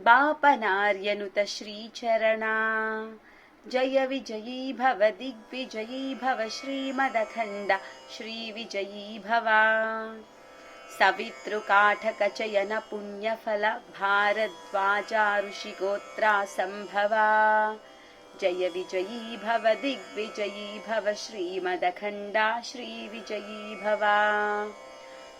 बापनार्यनुत श्रीचरणा। जय विजयी भव दिग्विजयी भव श्रीमदखण्ड। श्रीविजयी भव। सवितृकाठकचयन भारद्वाजा ऋषिगोत्रा सम्भवा जय विजयी भव दिग्विजयी भव श्रीमदखण्डा। श्रीविजयी भव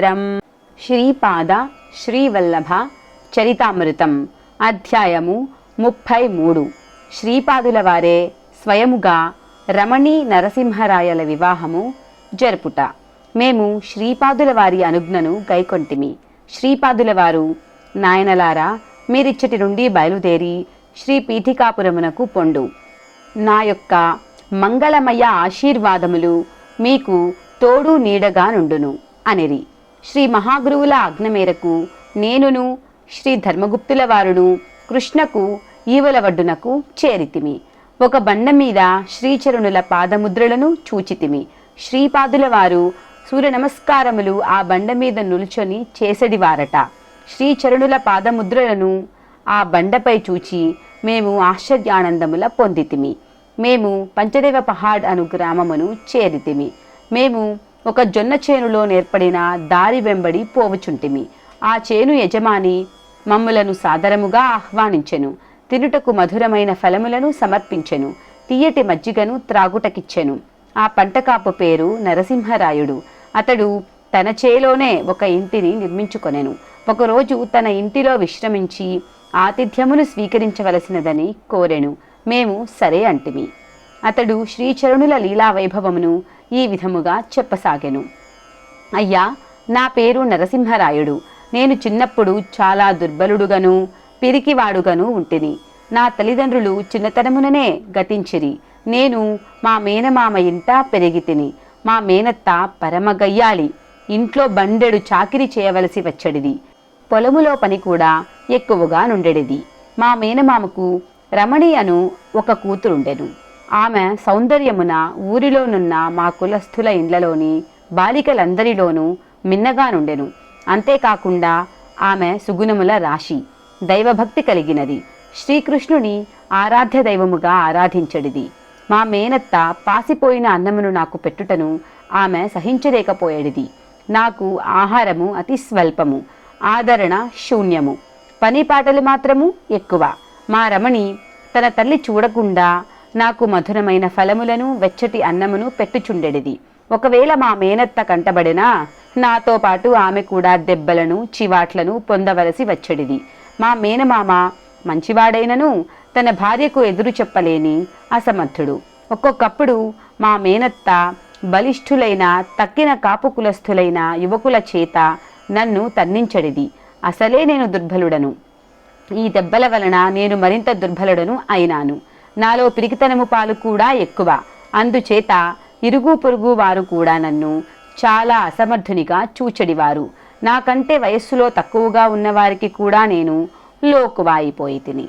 చరిత్రం శ్రీపాద శ్రీవల్లభ చరితామృతం. అధ్యాయము ముప్పై మూడు శ్రీపాదుల వారే స్వయముగా రమణి నరసింహరాయల వివాహము జరుపుట. మేము శ్రీపాదుల వారి అనుజ్ఞను గైకొంటిమి. శ్రీపాదుల వారు నాయనలారా మీరిచ్చటి నుండి బయలుదేరి శ్రీ పీఠికాపురమునకు పొండు. నా యొక్క మంగళమయ ఆశీర్వాదములు మీకు తోడు నీడగా నుండును అనిరి. శ్రీ మహాగురువుల ఆజ్ఞ మేరకు నేనును శ్రీ ధర్మగుప్తుల వారును కృష్ణకు ఈవల వడ్డునకు చేరితిమి. ఒక బండ మీద శ్రీచరుణుల పాదముద్రలను చూచితిమి. శ్రీపాదుల వారు సూర్య నమస్కారములు ఆ బండ మీద నులుచొని చేసెడివారట. శ్రీచరుణుల పాదముద్రలను ఆ బండపై చూచి మేము ఆశ్చర్యానందముల పొందితిమి. మేము పంచదేవ పహాడ్ అను గ్రామమును చేరితిమి. మేము ఒక జొన్న చేనులో నేర్పడిన దారి వెంబడి పోవుచుంటిమి. ఆ చేను యజమాని మమ్ములను సాదరముగా ఆహ్వానించెను. తినుటకు మధురమైన ఫలములను సమర్పించెను. తీయటి మజ్జిగను త్రాగుటకిచ్చెను. ఆ పంటకాపు పేరు నరసింహరాయుడు. అతడు తన చేలోనే ఒక ఇంటిని నిర్మించుకొనెను. ఒకరోజు తన ఇంటిలో విశ్రమించి ఆతిథ్యమును స్వీకరించవలసినదని కోరెను. మేము సరే అంటిమి. అతడు శ్రీచరణుల లీలా వైభవమును ఈ విధముగా చెప్పసాగెను. అయ్యా నా పేరు నరసింహరాయుడు. నేను చిన్నప్పుడు చాలా దుర్బలుడుగను పిరికివాడుగను ఉంటిని. నా తల్లిదండ్రులు చిన్నతనముననే గతించిరి. నేను మా మేనమామ ఇంట పెరిగితిని. మా మేనత్త పరమగయ్యాలి. ఇంట్లో బండెడు చాకిరి చేయవలసి వచ్చడిది. పొలములో పని కూడా ఎక్కువగా నుండెడిది. మా మేనమామకు రమణి అను ఒక కూతురుండెను. ఆమె సౌందర్యమున ఊరిలోనున్న మా కులస్థుల ఇండ్లలోని బాలికలందరిలోనూ మిన్నగా నుండెను. అంతేకాకుండా ఆమె సుగుణముల రాశి దైవభక్తి కలిగినది. శ్రీకృష్ణుని ఆరాధ్య దైవముగా ఆరాధించడిది. మా మేనత్త పాసిపోయిన అన్నమును నాకు పెట్టుటను ఆమె సహించలేకపోయేడిది. నాకు ఆహారము అతి స్వల్పము ఆదరణ శూన్యము. పని పాటలు మాత్రము ఎక్కువ. మా రమణి తన తల్లి చూడకుండా నాకు మధురమైన ఫలములను వెచ్చటి అన్నమును పెట్టుచుండెడిది. ఒకవేళ మా మేనత్త కంటబడినా నాతో పాటు ఆమె కూడా దెబ్బలను చివాట్లను పొందవలసి వచ్చేడిది. మా మేనమామ మంచివాడైనను తన భార్యకు ఎదురు చెప్పలేని అసమర్థుడు. ఒక్కొక్కప్పుడు మా మేనత్త బలిష్ఠులైన తక్కిన కాపు కులస్థులైన యువకుల చేత నన్ను తన్నించడిది. అసలే నేను దుర్బలుడను ఈ దెబ్బల వలన నేను మరింత దుర్బలుడను అయినాను. నాలో పిరికితనము పాలు కూడా ఎక్కువ. అందుచేత ఇరుగు పొరుగు వారు కూడా నన్ను చాలా అసమర్థునిగా చూచడివారు. నాకంటే వయస్సులో తక్కువగా ఉన్నవారికి కూడా నేను లోకువాయిపోయి తిని.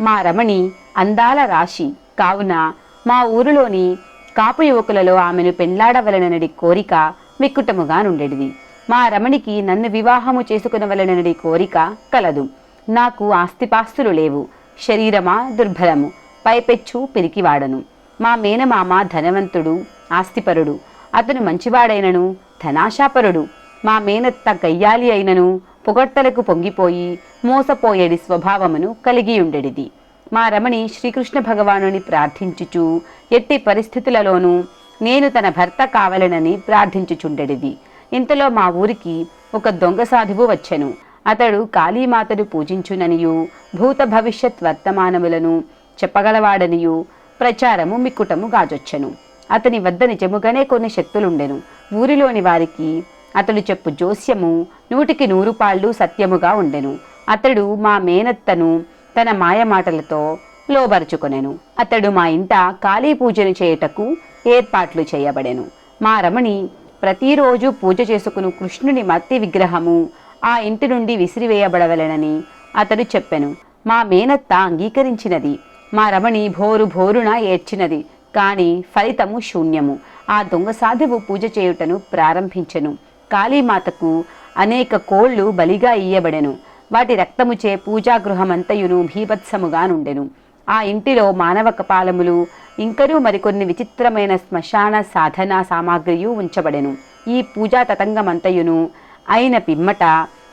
మా రమణి అందాల రాశి. కావున మా ఊరిలోని కాపు యువకులలో ఆమెను పెండ్లాడవలననడి కోరిక మిక్కుటముగా నుండెడిది. మా రమణికి నన్ను వివాహము చేసుకునవలననడి కోరిక కలదు. నాకు ఆస్తిపాస్తులు లేవు. శరీరమా దుర్బలము పైపెచ్చు పిరికివాడను. మా మేనమామ ధనవంతుడు ఆస్తిపరుడు. అతను మంచివాడైనను ధనాశాపరుడు. మా మేనత్త గయ్యాలి అయినను పొగడ్తలకు పొంగిపోయి మోసపోయేడి స్వభావమును కలిగియుండెడిది. మా రమణి శ్రీకృష్ణ భగవానుని ప్రార్థించుచు ఎట్టి పరిస్థితులలోనూ నేను తన భర్త కావలనని ప్రార్థించుచుండెడిది. ఇంతలో మా ఊరికి ఒక దొంగ సాధువు వచ్చెను. అతడు కాళీమాతను పూజించుననియు భూత భవిష్యత్ వర్తమానములను చెప్పగలవాడనియు. ప్రచారము మిక్కుటము గాజొచ్చెను. అతని వద్ద నిజముగానే కొన్ని శక్తులుండెను. ఊరిలోని వారికి అతడు చెప్పు జోస్యము నూటికి నూరు పాళ్ళు సత్యముగా ఉండెను. అతడు మా మేనత్తను తన మాయమాటలతో లోబరుచుకొనెను. అతడు మా ఇంట కాళీ పూజను చేయుటకు ఏర్పాట్లు చేయబడెను. మా రమణి ప్రతిరోజు పూజ చేసుకుని కృష్ణుని మత్తి విగ్రహము ఆ ఇంటి నుండి విసిరివేయబడవలెనని అతడు చెప్పెను. మా మేనత్త అంగీకరించినది. మా రమణి భోరు భోరున ఏడ్చినది. కాని ఫలితము శూన్యము. ఆ దొంగ సాధువు పూజ చేయుటను ప్రారంభించెను. కాళీమాతకు అనేక కోళ్ళు బలిగా ఇయ్యబడెను. వాటి రక్తముచే పూజాగృహమంతయును భీభత్సముగా నుండెను. ఆ ఇంటిలో మానవ కపాలములు ఇంకనూ మరికొన్ని విచిత్రమైన శ్మశాన సాధన సామాగ్రియు ఉంచబడెను. ఈ పూజా తతంగమంతయును అయిన పిమ్మట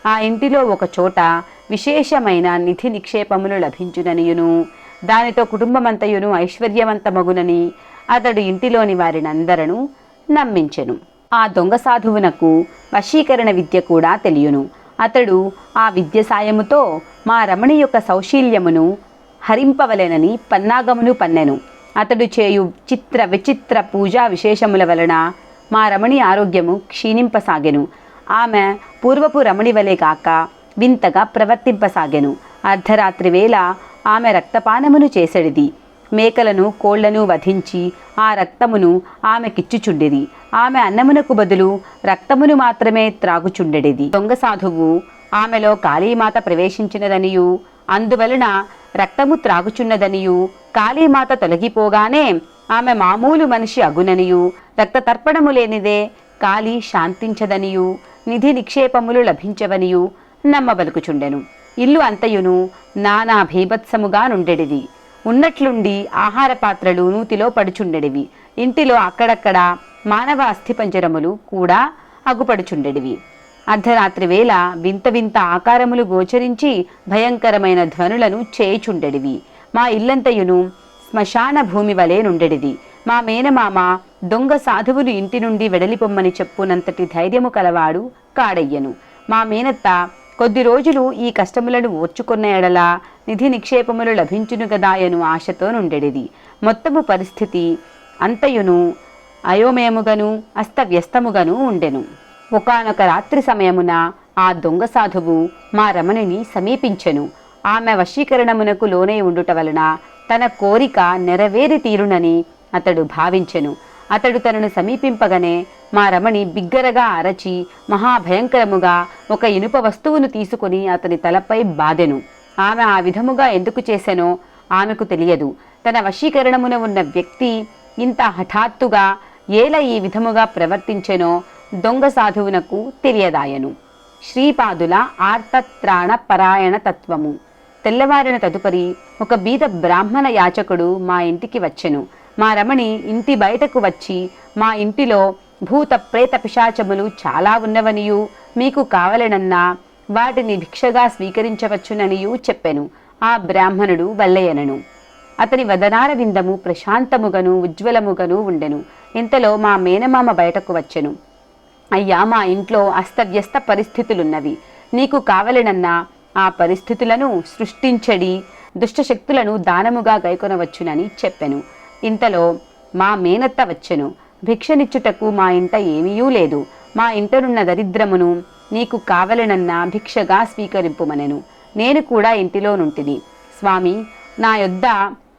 ఆ ఇంటిలో ఒక చోట విశేషమైన నిధి నిక్షేపములు లభించుననియును దానితో కుటుంబమంతయును ఐశ్వర్యవంతమగునని అతడు ఇంటిలోని వారినందరను నమ్మించెను. ఆ దొంగ సాధువునకు వశీకరణ విద్య కూడా తెలియను. అతడు ఆ విద్య సాయముతో మా రమణి యొక్క సౌశీల్యమును హరింపవలెనని పన్నాగమును పన్నెను. అతడు చేయు చిత్ర విచిత్ర పూజా విశేషముల వలన మా రమణి ఆరోగ్యము క్షీణింపసాగెను. ఆమె పూర్వపు రమణి వలె కాక వింతగా ప్రవర్తింపసాగెను. అర్ధరాత్రి వేళ ఆమె రక్తపానమును చేసెడిది. మేకలను కోళ్ళను వధించి ఆ రక్తమును ఆమెకిచ్చుచుండిరి ఆమె అన్నమునకు బదులు రక్తమును మాత్రమే త్రాగుచుండెడిది. దొంగ సాధువు ఆమెలో కాళీమాత ప్రవేశించినదనియు అందువలన రక్తము త్రాగుచున్నదనియు కాళీమాత తొలగిపోగానే ఆమె మామూలు మనిషి అగుననియు రక్త తర్పణము లేనిదే కాళీ శాంతించదనియు నిధి నిక్షేపములు లభించవనియు నమ్మబలుకుచుండెను. ఇల్లు అంతయును నానా భీభత్సముగా నుండెడిది ఉన్నట్లుండి ఆహార పాత్రలు నూతిలో పడుచుండెడివి. ఇంటిలో అక్కడక్కడ మానవ అస్థిపంజరములు కూడా అగుపడుచుండెడివి. అర్ధరాత్రి వేళ వింత వింత ఆకారములు గోచరించి భయంకరమైన ధ్వనులను చేయుచుండెడివి. మా ఇల్లంతయును శ్మశాన భూమి వలె నుండెడిది. మా మేనమామ దొంగ సాధువులు ఇంటి నుండి వెడలిపొమ్మని చెప్పునంతటి ధైర్యము కలవాడు కాడయ్యను. మా మేనత్త కొద్ది రోజులు ఈ కష్టములను ఓర్చుకున్న ఎడల నిధి నిక్షేపములు లభించును గదాయను ఆశతో నుండెడిది. మొత్తము పరిస్థితి అంతయును అయోమయముగను అస్తవ్యస్తముగను ఉండెను. ఒకానొక రాత్రి సమయమున ఆ దొంగ సాధువు మా రమణిని సమీపించెను. ఆమె వశీకరణమునకు లోనై ఉండుట వలన తన కోరిక నెరవేరి తీరునని అతడు భావించెను. అతడు తనను సమీపింపగానే మా రమణి బిగ్గరగా అరచి మహాభయంకరముగా ఒక ఇనుప వస్తువును తీసుకుని అతని తలపై బాదెను. ఆమె ఆ విధముగా ఎందుకు చేసెనో ఆమెకు తెలియదు. తన వశీకరణమున ఉన్న వ్యక్తి ఇంత హఠాత్తుగా ఏల ఈ విధముగా ప్రవర్తించెనో దొంగ సాధువునకు తెలియదాయను. శ్రీపాదుల ఆర్తత్రాణ పరాయణ తత్వము. తెల్లవారిన తదుపరి ఒక బీద బ్రాహ్మణ యాచకుడు మా ఇంటికి వచ్చెను. మా రమణి ఇంటి బయటకు వచ్చి మా ఇంటిలో భూత ప్రేత పిశాచములు చాలా ఉన్నవనియు మీకు కావలనన్నా వాటిని భిక్షగా స్వీకరించవచ్చుననియూ చెప్పెను ఆ బ్రాహ్మణుడు వల్లయ్యనను అతని వదనార విందము ప్రశాంతముగను ఉజ్వలముగను ఉండెను. ఇంతలో మా మేనమామ బయటకు వచ్చెను. అయ్యా మా ఇంట్లో అస్తవ్యస్త పరిస్థితులున్నవి. నీకు కావలనన్నా ఆ పరిస్థితులను సృష్టించడి దుష్టశక్తులను దానముగా గైకొనవచ్చునని చెప్పెను. ఇంతలో మా మేనత్త వచ్చెను. భిక్షనిచ్చుటకు మా ఇంట ఏమీయూ లేదు. మా ఇంటనున్న దరిద్రమును నీకు కావలనన్న భిక్షగా స్వీకరింపుమనెను. నేను కూడా ఇంటిలో నుంటిది స్వామి నా యొద్ద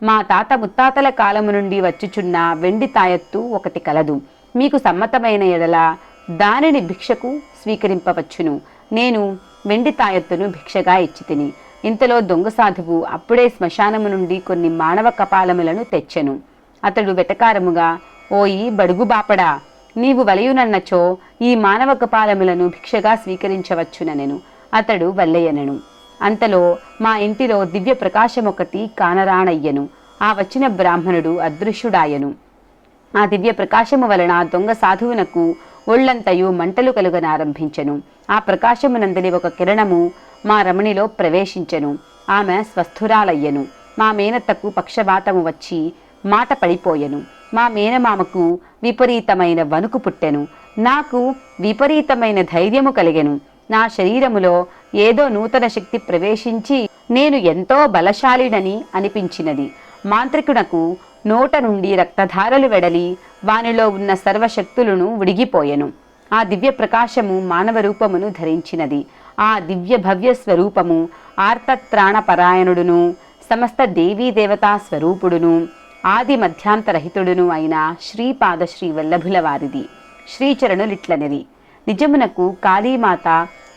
మా తాత ముత్తాతల కాలము నుండి వచ్చుచున్న వెండి తాయత్తు ఒకటి కలదు. మీకు సమ్మతమైన ఎడల దానిని భిక్షకు స్వీకరింపవచ్చును. నేను వెండి తాయత్తును భిక్షగా ఇచ్చి తిని ఇంతలో దొంగ సాధువు అప్పుడే శ్మశానము నుండి కొన్ని మానవ కపాలములను తెచ్చెను. అతడు వెటకారముగా ఓయి బడుగు బాపడా! నీవు వలయునన్నచో ఈ మానవ కపాలములను భిక్షగా స్వీకరించవచ్చుననెను. అతడు వల్లయ్యనెను అంతలో మా ఇంటిలో దివ్య ప్రకాశం ఒకటి కానరాణయ్యను ఆ వచ్చిన బ్రాహ్మణుడు అదృశ్యుడాయను. ఆ దివ్య ప్రకాశము వలన దొంగ సాధువునకు ఒళ్ళంతయు మంటలు కలుగనారంభించెను. ఆ ప్రకాశమునందలి ఒక కిరణము మా రమణిలో ప్రవేశించెను. ఆమె స్వస్థురాలయ్యను. మా మేనత్తకు పక్షవాతము వచ్చి మాట పడిపోయెను. మా మేనమామకు విపరీతమైన వణుకు పుట్టెను. నాకు విపరీతమైన ధైర్యము కలిగెను. నా శరీరములో ఏదో నూతన శక్తి ప్రవేశించి నేను ఎంతో బలశాలినని అనిపించినది. మాంత్రికునకు నోట నుండి రక్తధారలు వెడలి వానిలో ఉన్న సర్వశక్తులను ఉడిగిపోయెను. ఆ దివ్య ప్రకాశము మానవ రూపమును ధరించినది. ఆ దివ్య భవ్య స్వరూపము ఆర్తత్రాణపరాయణుడును సమస్త దేవీదేవతా స్వరూపుడును ఆది మధ్యాంతరహితుడును అయిన శ్రీపాద శ్రీ వల్లభుల వారిది శ్రీచరణులిట్లనిది. నిజమునకు కాళీమాత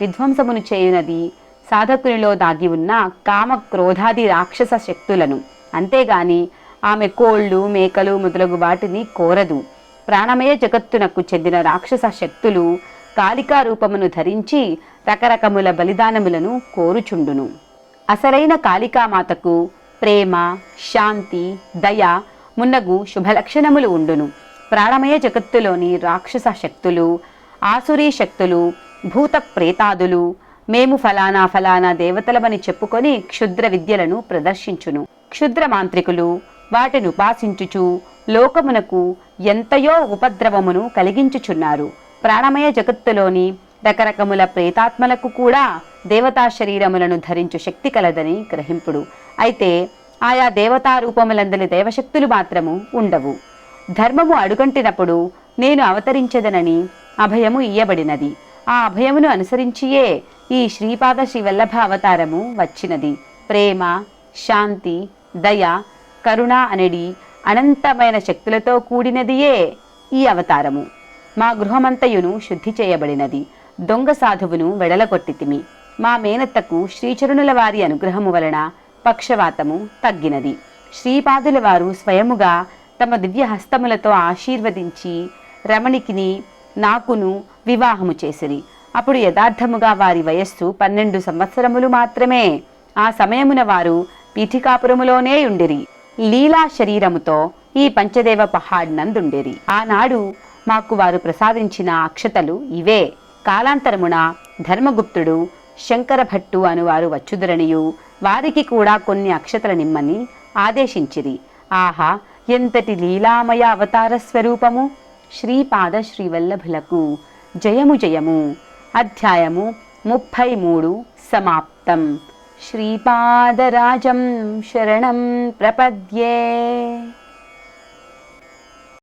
విధ్వంసమును చేయునది సాధకునిలో దాగి ఉన్న కామ క్రోధాది రాక్షస శక్తులను. అంతేగాని ఆమె కోళ్ళు మేకలు మొదలగు వాటిని కోరదు. ప్రాణమయ జగత్తునకు చెందిన రాక్షస శక్తులు కాళికా రూపమును ధరించి రకరకముల బలిదానములను కోరుచుండును. అసలైన కాళికామాతకు ప్రేమ శాంతి దయ మున్నగు శుభలక్షణములు ఉండును. ప్రాణమయ జగత్తులోని రాక్షస శక్తులు ఆసురీ శక్తులు భూత ప్రేతాదులు మేము ఫలానా ఫలానా దేవతలమని చెప్పుకొని క్షుద్ర విద్యలను ప్రదర్శించును. క్షుద్ర మాంత్రికులు వాటిని ఉపాసించుచు లోకమునకు ఎంతయో ఉపద్రవమును కలిగించుచున్నారు. ప్రాణమయ జగత్తులోని రకరకముల ప్రేతాత్మలకు కూడా దేవతా శరీరములను ధరించు శక్తి కలదని గ్రహింపుడు. అయితే ఆయా దేవతా రూపములందలి దేవశక్తులు మాత్రము ఉండవు. ధర్మము అడుగంటినప్పుడు నేను అవతరించదనని అభయము ఇయ్యబడినది. ఆ అభయమును అనుసరించియే ఈ శ్రీపాద శ్రీవల్లభ అవతారము వచ్చినది. ప్రేమ శాంతి దయ కరుణ అనడి అనంతమైన శక్తులతో కూడినదియే ఈ అవతారము. మా గృహమంతయును శుద్ధి చేయబడినది. దొంగ సాధువును వెడలగొట్టితిమి. మా మేనత్తకు శ్రీచరుణుల వారి అనుగ్రహము వలన పక్షవాతము తగ్గినది. శ్రీపాదుల వారు స్వయముగా తమ దివ్య హస్తములతో ఆశీర్వదించి రమణికిని నాకును వివాహము చేసిరి. అప్పుడు యథార్థముగా వారి వయస్సు పన్నెండు సంవత్సరములు మాత్రమే. ఆ సమయమున వారు పీఠికాపురములోనే ఉండిరి. లీలా శరీరముతో ఈ పంచదేవ పహాడ్ నందుండేరి. ఆనాడు మాకు వారు ప్రసాదించిన అక్షతలు ఇవే. కాలాంతరమున ధర్మగుప్తుడు శంకరభట్టు అనువారు వచ్చుదరనియు. వారికి కూడా కొన్ని అక్షతల నిమ్మని ఆదేశించిరి. ఆహా ఎంతటి లీలామయ అవతార స్వరూపము? శ్రీపాద శ్రీవల్లభులకు జయము జయము. అధ్యాయము ముప్పై మూడు సమాప్తం. శ్రీపాదరాజం శరణం ప్రపద్యే.